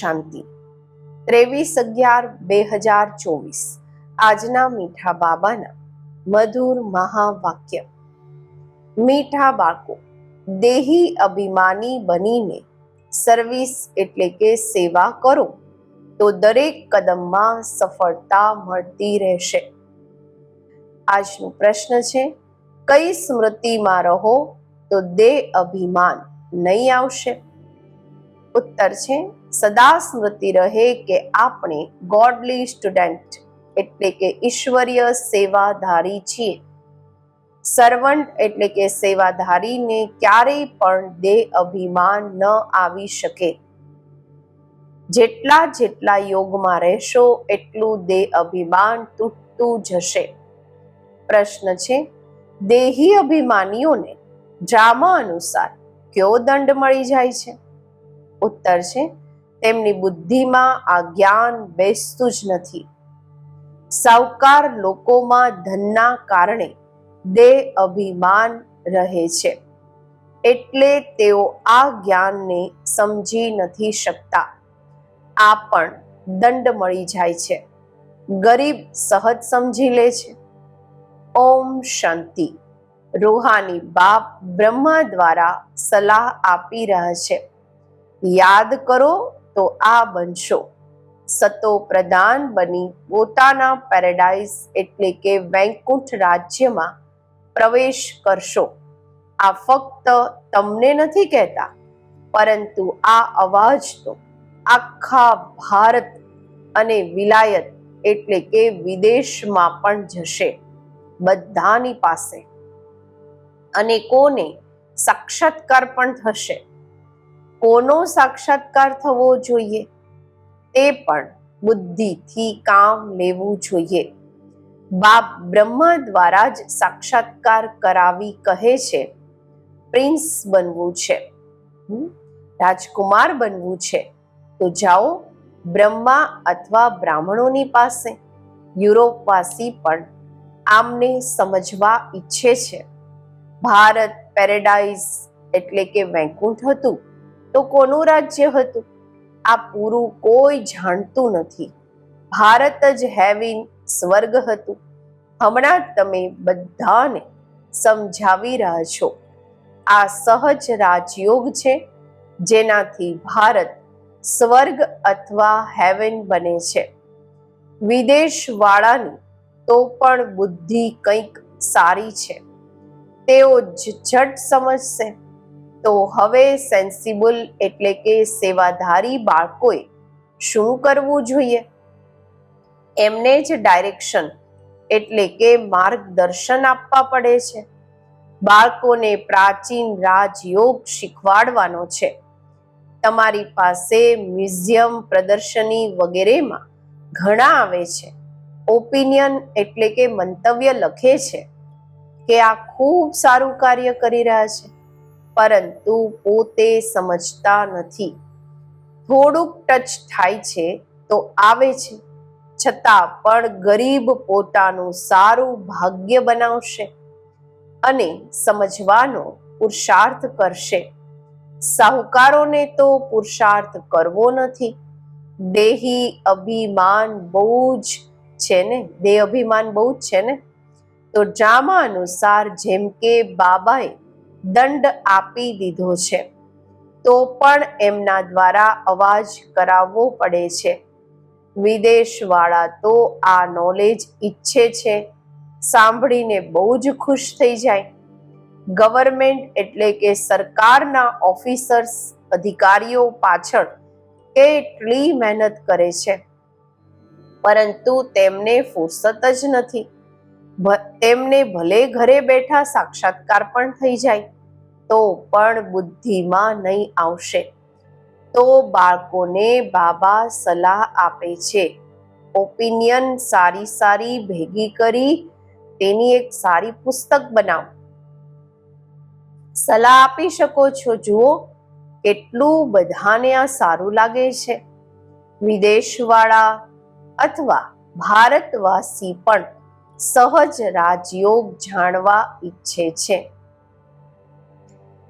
શાંતિ. ત્રેવીસ અગિયાર બે હજાર ચોવીસ. આજના મીઠા બાબાના મધુર મહાવાક્ય. મીઠા બાળકો, દેહી અભિમાની બનીને સર્વિસ એટલે કે સેવા કરો, તો દરેક કદમમાં સફળતા મળતી રહેશે. આજનો પ્રશ્ન છે, કઈ સ્મૃતિમાં રહો તો દેહ અભિમાન નહીં આવશે? ઉત્તર છે સદા સ્મૃતિ રહે કે આપણે ગોડલી સ્ટુડન્ટ એટલે કે ઈશ્વરીય સેવાધારી છીએ. સર્વન્ટ એટલે કે સેવાધારીને ક્યારેય પણ દેહ અભિમાન ન આવી શકે. જેટલા જેટલા યોગમાં રહેશો, એટલું દેહ અભિમાન તૂટતું જશે. પ્રશ્ન છે, દેહી અભિમાનીઓને ડ્રામા અનુસાર કયો દંડ મળી જાય છે? ઉત્તર છે તેમની બુદ્ધિમાં આ જ્ઞાન બેસતું જ નથી. સાવકાર લોકોમાં ધનના કારણે દેહ અભિમાન રહે છે. એટલે તેઓ આ જ્ઞાનને સમજી નથી શકતા. આ પણ દંડ મળી જાય છે. ગરીબ સહજ સમજી લે છે. ઓમ શાંતિ. રૂહાની બાપ બ્રહ્મા દ્વારા સલાહ આપી રહ્યા છે. યાદ કરો તો આ બનશો. સતો પ્રધાન બની પોતાના પેરેડાઇઝ એટલે કે વૈકુંઠ રાજ્યમાં પ્રવેશ કરશો. આ ફક્ત તમને નથી કહેતા, પરંતુ આ અવાજ તો આખા ભારત અને વિલાયત એટલે કે વિદેશમાં પણ જશે બધાની પાસે. અને કોને? સાક્ષાત્કાર પણ થશે. કોનો સાક્ષાત્કાર થવો જોઈએ? તે પણ બુદ્ધિથી કામ લેવું જોઈએ. બાપ બ્રહ્મા દ્વારા જ સાક્ષાત્કાર કરાવી કહે છે, પ્રિન્સ બનવું છે? રાજકુમાર બનવું છે. તો જાઓ બ્રહ્મા અથવા બ્રાહ્મણોની પાસે. યુરોપવાસી પણ આમને સમજવા ઈચ્છે છે. ભારત પેરેડાઇઝ એટલે કે વૈકુંઠ હતું. તો કોનું રાજ્ય હતું. આ પૂરું કોઈ જાણતું નથી. ભારત જ હેવિન સ્વર્ગ હતું. હમણાં તમે બધાને સમજાવી રહ્યા છો. આ સહજ રાજયોગ છે, જેનાથી ભારત સ્વર્ગ અથવા હેવન બને છે. વિદેશ વાળાની તો પણ બુદ્ધિ કંઈક સારી છે. તેઓ જ ઝટ સમજશે. તો હવે સેન્સિબલ એટલે કે સેવાધારી બાળકોએ શું કરવું જોઈએ? એમને જ ડાયરેક્શન એટલે કે માર્ગદર્શન આપવા પડે છે. બાળકોને પ્રાચીન રાજયોગ શીખવાડવાનો છે. તમારી પાસે મ્યુઝિયમ પ્રદર્શની વગેરેમાં ઘણા આવે છે. ઓપિનિયન એટલે કે મંતવ્ય લખે છે કે આ ખૂબ સારું કાર્ય કરી રહ્યા છે. પરંતુ પોતે સમજતા નથી. થોડુંક ટચ થાય છે તો આવે છે. છતાં પણ ગરીબ પોતાનું સારું ભાગ્ય બનાવશે અને સમજવાનો પુરુષાર્થ કરશે. સાહુકારોને તો પુરુષાર્થ કરવો નથી. દેહી અભિમાન બહુ જ છે ને? દેહ અભિમાન બહુ જ છે ને? તો ડ્રામા અનુસાર જેમ કે બાબાએ દંડ આપી દીધો છે. તો પણ એમના દ્વારા અવાજ કરાવવો પડે છે. વિદેશવાળા તો આ નોલેજ ઈચ્છે છે. સાંભળીને બહુ જ ખુશ થઈ જાય. ગવર્મેન્ટ એટલે કે સરકારના ઓફિસર્સ અધિકારીઓ પાછળ કેટલી મહેનત કરે છે. પરંતુ તેમને ફુરસત જ નથી. તેમને ભલે ઘરે બેઠા સાક્ષાત્કાર પણ થઈ જાય, તો પણ બુદ્ધિમાં નહીં આવશે. તો બાળકોને બાબા સલાહ આપે છે. ઓપિનિયન સારી સારી ભેગી કરી, તેની એક સારી પુસ્તક બનાવો. સલાહ આપી શકો છો, જુઓ, કેટલું બધાને આ સારું લાગે છે. વિદેશવાળા અથવા ભારતવાસી પણ સહજ રાજયોગ જાણવા ઈચ્છે છે.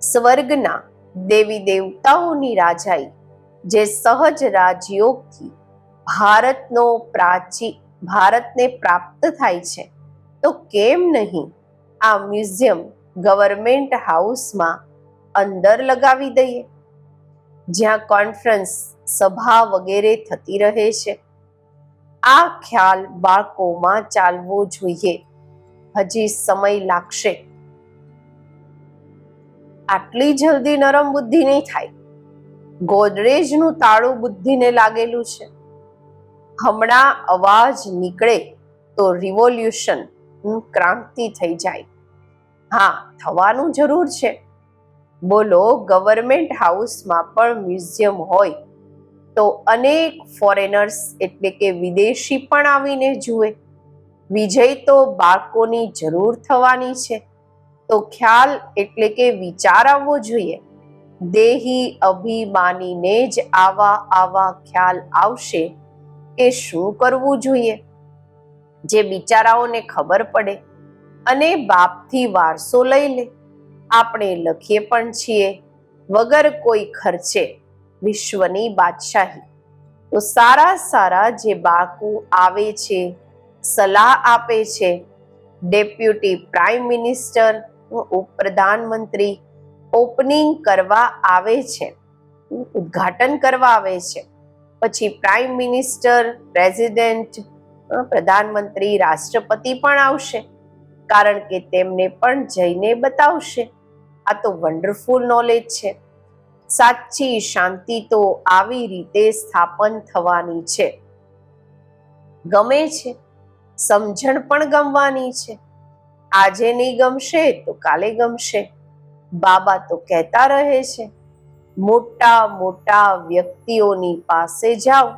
સ્વર્ગના દેવી દેવતાઓની રાજાઈ, જે સહજ રાજયોગથી ભારતનો પ્રાચી, ભારતને પ્રાપ્ત થાય છે. તો કેમ નહીં આ મ્યુઝિયમ ગવર્મેન્ટ હાઉસમાં અંદર લગાવી દઈએ? જ્યાં કોન્ફરન્સ, સભા વગેરે થતી રહે છે. આ ખ્યાલ બાળકોમાં ચાલવો જોઈએ. હજી સમય લાગશે. આટલી જલ્દી નરમ બુદ્ધિ નહીં થાય. ગોદરેજનું તાળું બુદ્ધિને લાગેલું છે. હમણાં અવાજ નીકળે તો રિવોલ્યુશન ક્રાંતિ થઈ જાય. હા, થવાનું જરૂર છે. બોલો, ગવર્મેન્ટ હાઉસમાં પણ મ્યુઝિયમ હોય તો અનેક ફોરેનર્સ એટલે કે વિદેશી પણ આવીને જુએ. વિજય તો બાળકોની જરૂર થવાની છે. તો ખ્યાલ એટલે કે વિચાર આવવો જોઈએ. દેહી અભિમાનીને જ આવા આવા ખ્યાલ આવશે કે શું કરવું જોઈએ? જે બિચારાઓને ખબર પડે અને બાપથી વારસો લઈ લે. આપણે લખીએ પણ છીએ, વગર કોઈ ખર્ચે વિશ્વની બાદશાહી. તો સારા સારા જે બાકુ આવે છે, સલાહ આપે છે, ડેપ્યુટી પ્રાઇમ મિનિસ્ટર ઉપપ્રધાનમંત્રી ઓપનિંગ કરવા આવે છે, ઉદ્ઘાટન કરવા આવે છે. પછી પ્રાઇમ મિનિસ્ટર, પ્રેસિડેન્ટ પ્રધાનમંત્રી, રાષ્ટ્રપતિ પણ આવશે. કારણ કે તેમને પણ જઈને બતાવશે. આ તો વન્ડરફુલ નોલેજ છે. સાચી શાંતિ તો આવી રીતે સ્થાપન થવાની છે. ગમે છે, સમજણ પણ ગમવાની છે. આજે નહીં ગમશે તો કાલે ગમશે. બાબા તો કહેતા રહે છે, મોટા મોટા વ્યક્તિઓની પાસે જાઓ.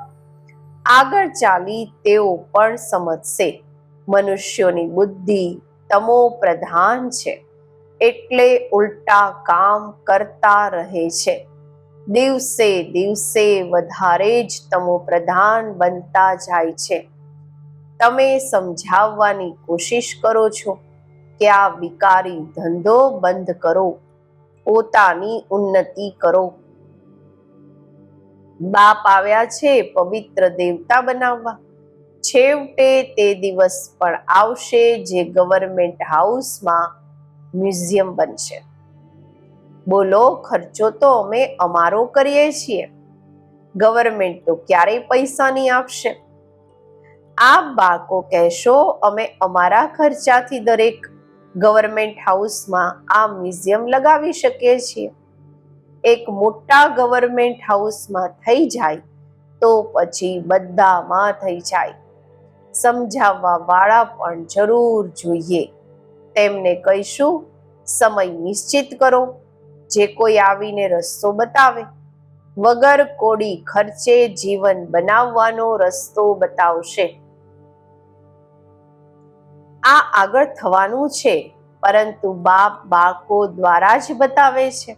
આગળ ચાલી તેઓ પણ સમજશે. મનુષ્યોની બુદ્ધિ તમો પ્રધાન છે. એટલે ઉલટા કામ કરતા રહે છે. દિવસે દિવસે વધારે જ તમો પ્રધાન બનતા જાય છે. તમે સમજાવવાની કોશિશ કરો છો કે આ વિકારી ધંધો બંધ કરો, પોતાની ઉન્નતિ કરો. બાપ આવ્યા છે પવિત્ર દેવતા બનાવવા. છેવટે તે દિવસ પણ આવશે જે ગવર્મેન્ટ હાઉસમાં મ્યુઝિયમ બનશે. બોલો, ખર્ચો તો અમે અમારો કરીએ છીએ. ગવર્મેન્ટ તો ક્યારેય પૈસા નહીં આપશે. આપ બાળકો કહેશો, અમે અમારા ખર્ચાથી દરેક ગવર્મેન્ટ હાઉસમાં આ મ્યુઝિયમ લગાવી શકીએ છીએ. એક મોટા ગવર્મેન્ટ હાઉસમાં થઈ જાય, તો પછી બધામાં થઈ જાય. સમજાવવા વાળા પણ જરૂર જોઈએ. તેમને કહીશું, સમય નિશ્ચિત કરો, જે કોઈ આવીને રસ્તો બતાવે. વગર કોડી ખર્ચે જીવન બનાવવાનો રસ્તો બતાવશે. આ આગળ થવાનું છે, પરંતુ બાપ બાળકો દ્વારા જ બતાવે છે.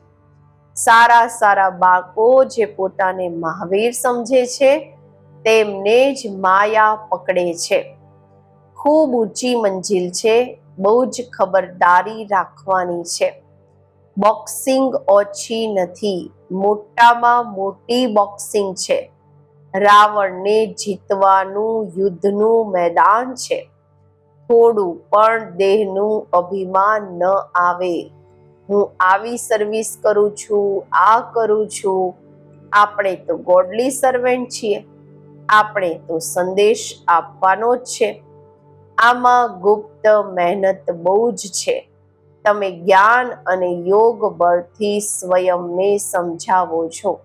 સારા સારા બાળકો જે પોતાને મહાવીર સમજે છે, તેમને જ માયા પકડે છે. ખૂબ ઊંચી મંજિલ છે બહુ જ ખબરદારી રાખવાની છે. બોક્સિંગ ઓછી નથી, મોટામાં મોટી બોક્સિંગ છે. રાવણને જીતવાનું યુદ્ધનું મેદાન છે. થોડું પણ દેહનું અભિમાન ન આવે. હું આવી સર્વિસ કરું છું, આ કરું છું. આપણે તો ગોડલી સર્વેન્ટ છીએ. આપણે તો સંદેશ આપવાનો જ છે. આમાં ગુપ્ત મહેનત બહુ જ છે. તમે જ્ઞાન અને યોગ બળથી સ્વયંને સમજાવો છો.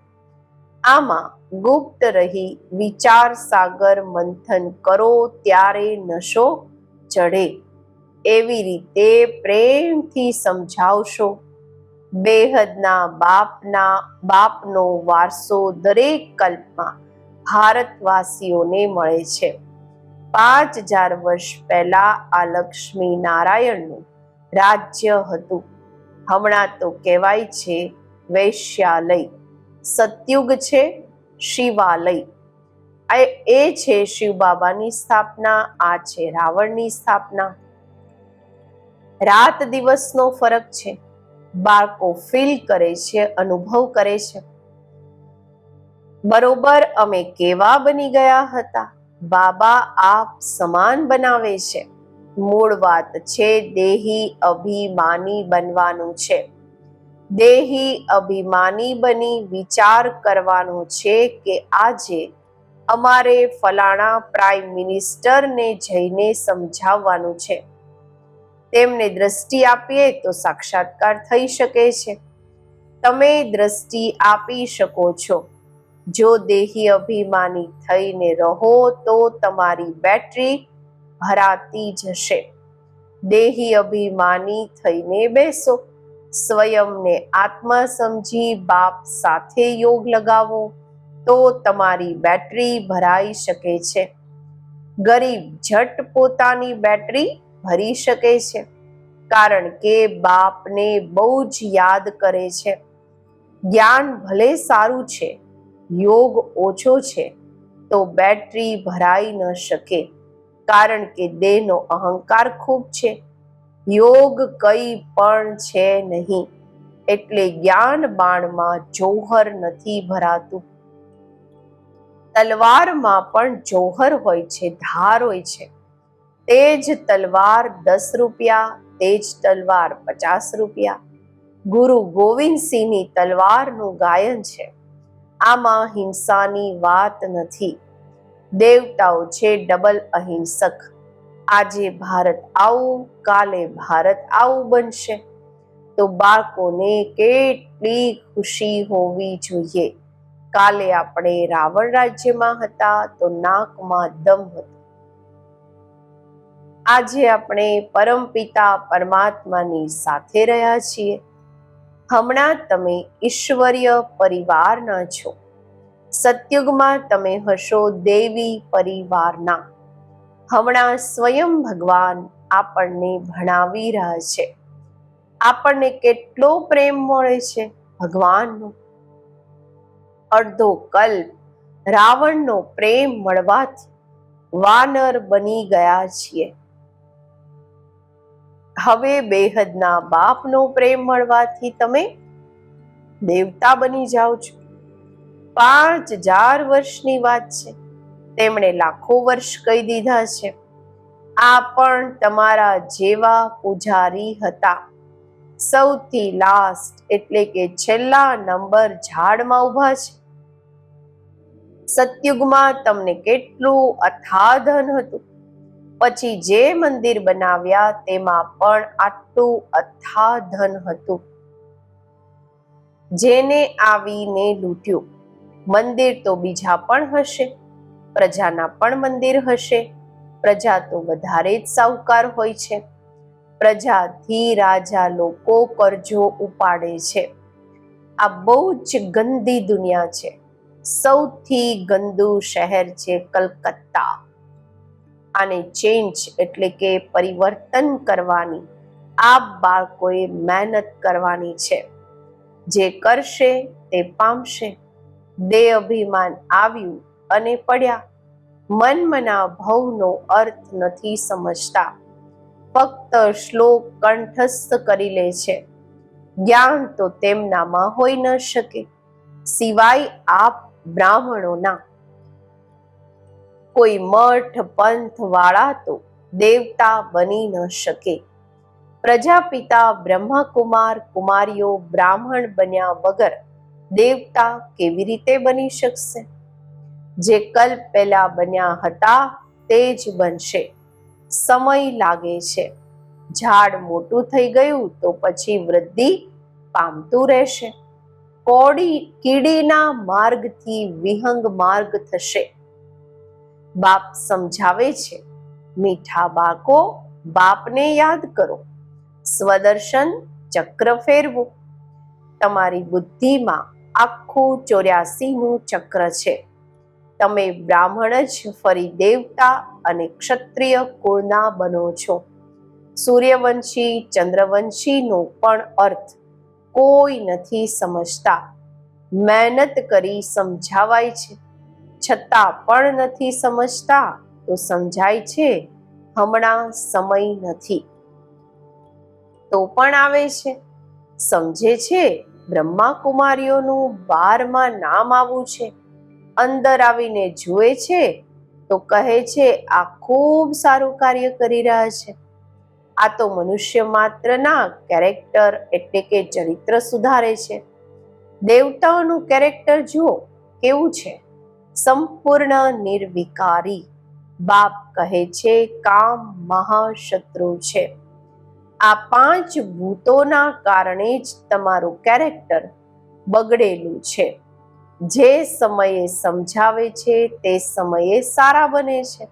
આમાં ગુપ્ત રહી વિચાર સાગર મંથન કરો ત્યારે નશો ચડે. એવી રીતે પ્રેમથી સમજાવશો. બેહદના બાપના બાપનો વારસો દરેક કલ્પમાં ભારતવાસીઓને મળે છે. પાંચ હજાર વર્ષ પહેલા આ લક્ષ્મી નારાયણનું રાજ્ય હતું. હમણાં તો કહેવાય છે વૈશ્યાલય. સતયુગ છે શિવાલય. એ છે શિવ બાબાની સ્થાપના, આ છે રાવણની સ્થાપના. રાત દિવસનો ફરક છે. બાળકો ફીલ કરે છે, અનુભવ કરે છે. બરોબર અમે કેવા બની ગયા હતા? બાબા આપ સમાન બનાવે છે. મૂળ વાત છે દેહી અભિમાની બનવાનું છે. દેહી અભિમાની બની વિચાર કરવાનો છે કે આજે અમારે ફલાણા પ્રાઇમ મિનિસ્ટરને જઈને સમજાવવાનું છે. તેમને દ્રષ્ટિ આપીએ તો સાક્ષાત્કાર થઈ શકે છે. તમે દ્રષ્ટિ આપી શકો છો. જો દેહી અભિમાની થઈને રહો તો તમારી બેટરી ભરાતી જશે. દેહી અભિમાની થઈને બેસો. સ્વયંને આત્મા સમજી બાપ સાથે યોગ લગાવો તો તમારી બેટરી ભરાઈ શકે છે. ગરીબ ઝટ પોતાની બેટરી ભરી શકે છે. કારણ કે બાપને બહુ જ યાદ કરે છે. જ્ઞાન ભલે સારું છે યોગ ઓછો છે, તો બેટરી ભરાઈ ન શકે, કારણ કે દેહનો અહંકાર ખૂબ છે. યોગ કઈ પણ છે નહીં, એટલે જ્ઞાન બાણમાં જોહર નથી ભરાતું. તલવારમાં પણ જોહર હોય છે, ધાર હોય છે. તે જ તલવાર દસ રૂપિયા, તે જ તલવાર પચાસ રૂપિયા. ગુરુ ગોવિંદસિંહની તલવારનું ગાયન છે. આમાં હિંસાની વાત નથી. દેવતાઓ છે ડબલ અહિંસક. આજે ભારત આવું, કાલે ભારત આવું બનશે. તો બાળકોને કેટલી ખુશી હોવી જોઈએ. કાલે આપણે રાવણ રાજ્યમાં હતા, તો નાકમાં દમ હતો. આજે આપણે પરમપિતા પરમાત્માની સાથે રહ્યા છીએ. હમણાં તમે ઈશ્વરીય પરિવારના છો. સતયુગમાં તમે હશો દેવી પરિવારના. હમણાં સ્વયં ભગવાન આપણને ભણાવી રહ્યા છે. આપણને કેટલો પ્રેમ મળે છે ભગવાનનો. અડધો કલ્પ રાવણનો પ્રેમ મળવાથી વાનર બની ગયા છીએ. હવે બેહદના બાપનો પ્રેમ મળવાથી તમે દેવતા બની જાઓ છો. પાંચ હજાર વર્ષની વાત છે. તેમણે લાખો વર્ષ કહી દીધા છે. આ પણ તમારા જેવા પૂજારી હતા. સૌથી લાસ્ટ એટલે કે છેલ્લા નંબર ઝાડમાં ઊભા છે. સતયુગમાં તમને કેટલું અથા ધન હતું. પછી જે મંદિર બનાવ્યા તેમાં પણ આટલું અથા ધન હતું. જેને આવીને લૂંટ્યું. મંદિર તો બીજા પણ હશે, પ્રજાના પણ મંદિર હશે. પ્રજા તો વધારે જ સાહુકાર હોય છે. પ્રજાથી રાજા લોકો કરજો ઉપાડે છે. આ બહુ જ ગંદી દુનિયા છે. સૌથી ગંદુ શહેર છે કલકત્તા. આને ચેન્જ એટલે કે પરિવર્તન કરવાની. આ બાળકોએ મહેનત કરવાની છે. જે કરશે તે પામશે. દે અભિમાન આવ્યું અને પડ્યા. મન મના ભવનો અર્થ નથી સમજતા. ફક્ત શ્લોક કંઠસ્થ કરી લે છે. જ્ઞાન તો તેમનામાં હોઈ ન શકે. સિવાય આપ બ્રાહ્મણોના કોઈ મઠ, પંથ, વાળા તો દેવતા બની ન શકે. પ્રજાપિતા, બ્રહ્મકુમાર, કુમારીઓ, બ્રાહ્મણ બન્યા વગર દેવતા કેવી રીતે બની શકશે? જે કલ્પ પહેલા બન્યા હતા તે જ બનશે. સમય લાગે છે. ઝાડ મોટું થઈ ગયું તો પછી વૃદ્ધિ પામતું રહેશે. કોડી, કીડીના માર્ગથી વિહંગ માર્ગ થશે. બાપ સમજાવે છે. મીઠા બાકો બાપને યાદ કરો. સ્વદર્શન ચક્ર ફેરવું. તમારી બુદ્ધિમાં આખું ચોર્યાસીનું ચક્ર છે. તમે બ્રાહ્મણ જ ફરી દેવતા અને ક્ષત્રિય કુળના બનો છો. સૂર્યવંશી, ચંદ્રવંશીનો પણ અર્થ કોઈ નથી સમજતા. મહેનત કરી સમજાવાય છે. છતાં પણ નથી સમજતા, તો સમજાય છે, હમણાં સમય નથી. તો પણ આવે છે. સમજે છે બ્રહ્મા કુમારીઓનું બારમાં નામ આવું છે. અંદર આવીને જુએ છે, તો કહે છે, આ ખૂબ સારું કાર્ય કરી રહ્યા છે. આ તો મનુષ્ય માત્રના કેરેક્ટર એટલે કે ચરિત્ર સુધારે છે. દેવતાઓનું કેરેક્ટર જુઓ, કેવું છે? સંપૂર્ણ નિર્વિકારી. બાપ કહે છે, કામ મહાશત્રુ છે. આ પાંચ ભૂતોના કારણે જ તમારું કેરેક્ટર બગડેલું છે. જે સમયે સમજાવે છે, તે સમયે સારા બને છે.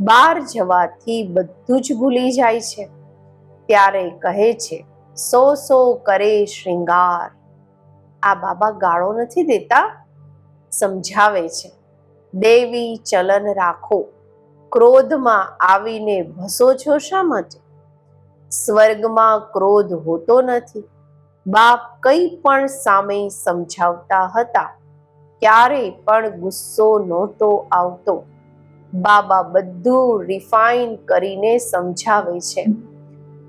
બહાર જવાથી બધું જ ભૂલી જાય છે. ત્યારે કહે છે, સો સો કરે શ્રીંગાર આ બાબા ગાળો નથી દેતા? સમજાવે છે. દેવી ચલન રાખો, ક્રોધમાં આવીને ભસો છો શા માટે? સ્વર્ગમાં ક્રોધ હોતો નથી. બાપ કંઈ પણ સામે સમજાવતા હતા ક્યારે પણ ગુસ્સો નહોતો આવતો. બાબા બધું રિફાઇન કરીને સમજાવે છે.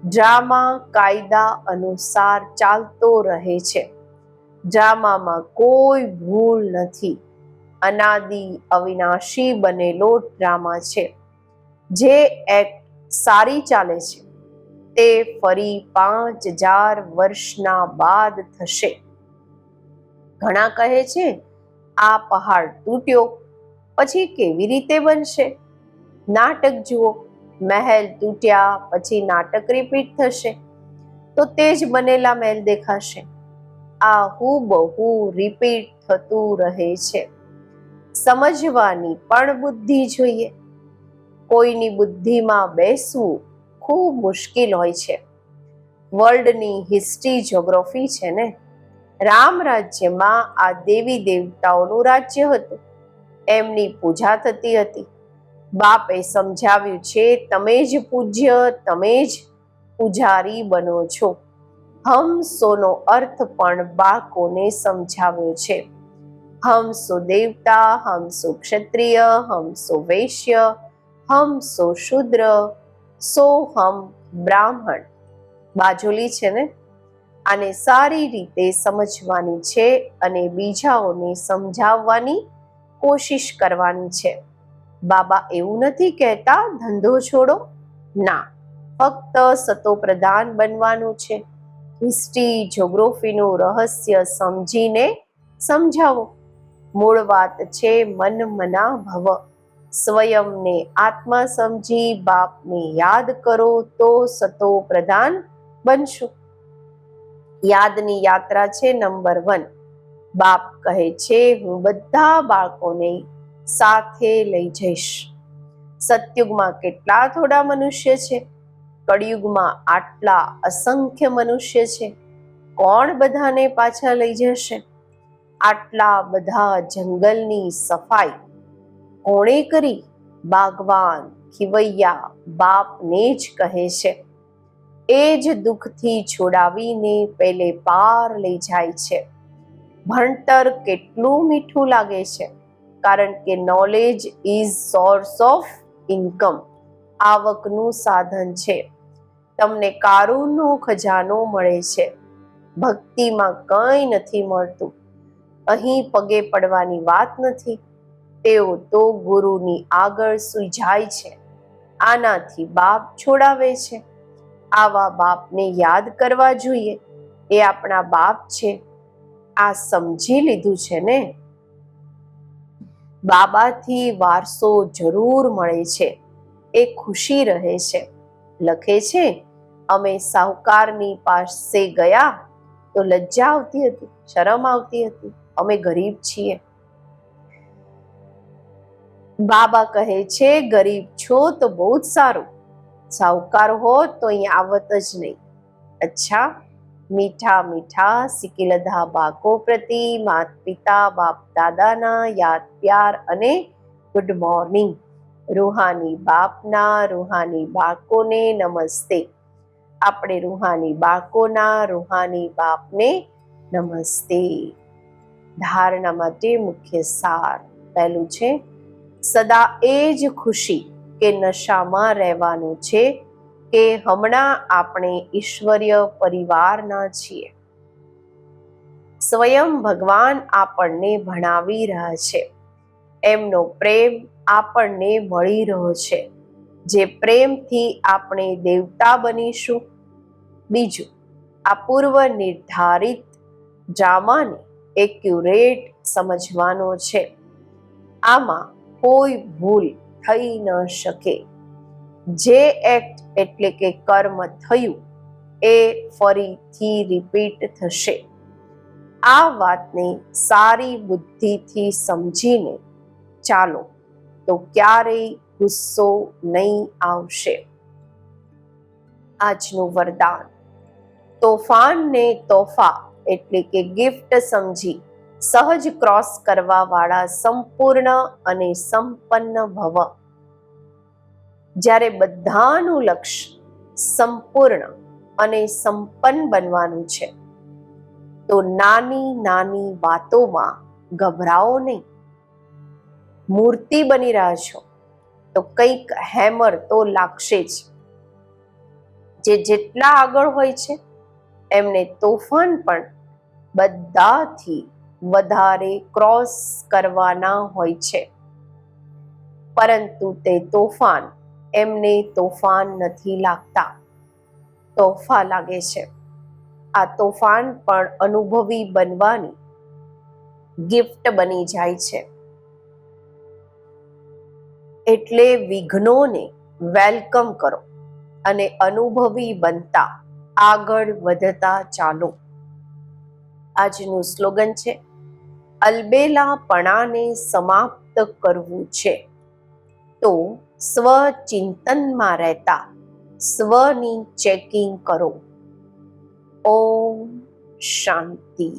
ડ્રામા કાયદા અનુસાર ચાલતો રહે છે. ડ્રામામાં કોઈ ભૂલ નથી. અનાદિ અવિનાશી બનેલો ડ્રામા છે. જે એક્ટ સારી ચાલે છે. તે ફરી પાંચ હજાર વર્ષના બાદ થશે. ઘણા કહે છે, આ પહાડ તૂટ્યો, પછી કેવી રીતે બનશે? નાટક જુઓ, મહેલ તૂટ્યા, પછી નાટક રિપીટ થશે. તો તે જ બનેલા મહેલ દેખાશે. આ હુબહુ રિપીટ થતું રહે છે. સમજવાની પણ બુદ્ધિ જોઈએ. કોઈની બુદ્ધિમાં બેસવું ખૂબ મુશ્કેલ હોય છે. વર્લ્ડની હિસ્ટ્રી જ્યોગ્રાફી છે ને? રામ રાજ્યમાં આ દેવી દેવતાઓનું રાજ્ય હતું. એમની પૂજા થતી હતી. બાપે સમજાવ્યું છે, તમે જ પૂજ્ય, તમે જ પૂજારી બનો છો. હંસોનો અર્થ પણ બાળકોને સમજાવ્યો છે. હંસો દેવતા, હંસો ક્ષત્રિય, હંસો વૈશ્ય, હંસો શુદ્ર, સો હમ બ્રાહ્મણ. બાજુલી છે ને? આને સારી રીતે સમજવાની છે અને બીજાઓને સમજાવવાની કોશિશ કરવાની છે. બાબા એવું નથી કહેતા, ધંધો છોડો. ના, ફક્ત સતો પ્રધાન બનવાનું છે. હિસ્ટ્રી, જ્યોગ્રોફીનું રહસ્ય સમજીને સમજાવો. મૂળ વાત છે મન મના ભવ સ્વયંને આત્મા સમજી બાપને યાદ કરો તો સતો પ્રધાન બનશું. યાદની યાત્રા છે નંબર વન. બાપ કહે છે, હું બધા બાળકોને સાથે લઈ જઈશ. સતયુગમાં કેટલા થોડા મનુષ્ય છે? કળિયુગમાં આટલા અસંખ્ય મનુષ્ય છે, કોણ બધાને પાછા લઈ જશે? આટલા બધા જંગલની સફાઈ કોણે કરી? બાગવાન ખીવૈયા બાપને જ કહે છે. એ જ દુઃખથી છોડાવીને પેલે પાર લઈ જાય છે. ભણતર કેટલું મીઠું લાગે છે, કારણ કે knowledge is source of income આવકનું સાધન છે. તમને કારુનો ખજાનો મળે છે. ભક્તિમાં કંઈ નથી મળતું. અહીં પગે પડવાની વાત નથી. તેઓ તો ગુરુની આગળ સુઈ જાય છે. આનાથી બાપ છોડાવે છે. આવા બાપને યાદ કરવા જોઈએ. એ આપણા બાપ છે. આ સમજી લીધું છે ને? બાબાથી વારસો જરૂર મળે છે. એ ખુશી રહે છે. લખે છે, અમે સાહુકારની પાસે ગયા તો લજ્જા આવતી હતી, શરમ આવતી હતી, અમે ગરીબ છીએ. બાબા કહે છે, ગરીબ છો તો બહુ જ સારું, સાહુકાર હો તો અહીંયા આવત જ નહીં. અચ્છા, મીઠા મીઠા સિકિલધા બાકો પ્રતિ, માત પિતા બાપ દાદાના યાદ પ્યાર અને ગુડ મોર્નિંગ રૂહાની બાપના, રૂહાની બાળકોને નમસ્તે. આપણે રૂહાની બાળકોના, રૂહાની બાપને નમસ્તે. ધારણા માટે મુખ્ય સાર પહેલું છે, સદા એ જ ખુશી કે નશામાં રહેવાનું છે કે હમણાં આપણે ઈશ્વરીય પરિવારના છીએ. સ્વયં ભગવાન આપણને ભણાવી રહ્યા છે. એમનો પ્રેમ આપણને મળી રહ્યો છે. જે પ્રેમથી આપણે દેવતા બનીશું. બીજું આ પૂર્વ નિર્ધારિત ડ્રામાને એક્યુરેટ સમજવાનો છે. આમાં કોઈ ભૂલ થઈ ન શકે. જે એક્ટ એટલે કે કર્મ થયું, એ ફરીથી રિપીટ થશે. આ વાતને સારી બુદ્ધિથી સમજીને ચાલો તો ક્યારેય ગુસ્સો નહીં આવશે. આજનું વરદાન. તોફાનને તોફા એટલે કે ગિફ્ટ સમજી સહજ ક્રોસ કરવા વાળા સંપૂર્ણ અને સંપન્ન ભવ. જ્યારે બધાનું લક્ષ્ય સંપૂર્ણ અને સંપન્ન બનવાનું છે, તો નાની નાની વાતોમાં ગભરાઓ નહીં. મૂર્તિ બની રહ્યા છો, તો કંઈક હેમર તો લાગશે જ. જે જેટલા આગળ હોય છે, એમને તોફાન પણ બધાથી વધારે ક્રોસ કરવાના હોય છે. પરંતુ તે તોફાન એમને તોફાન નથી લાગતા. તોફા લાગે છે. આ તોફાન પણ અનુભવી બનવાની ગિફ્ટ બની જાય છે. એટલે વિઘ્નોને વેલકમ કરો અને અનુભવી બનતા આગળ વધતા ચાલો. આજનું સ્લોગન છે, અલબેલાપણાને સમાપ્ત કરવું છે. તો સ્વચિંતનમાં રહેતા, સ્વની ચેકિંગ કરો. ઓમ શાંતિ.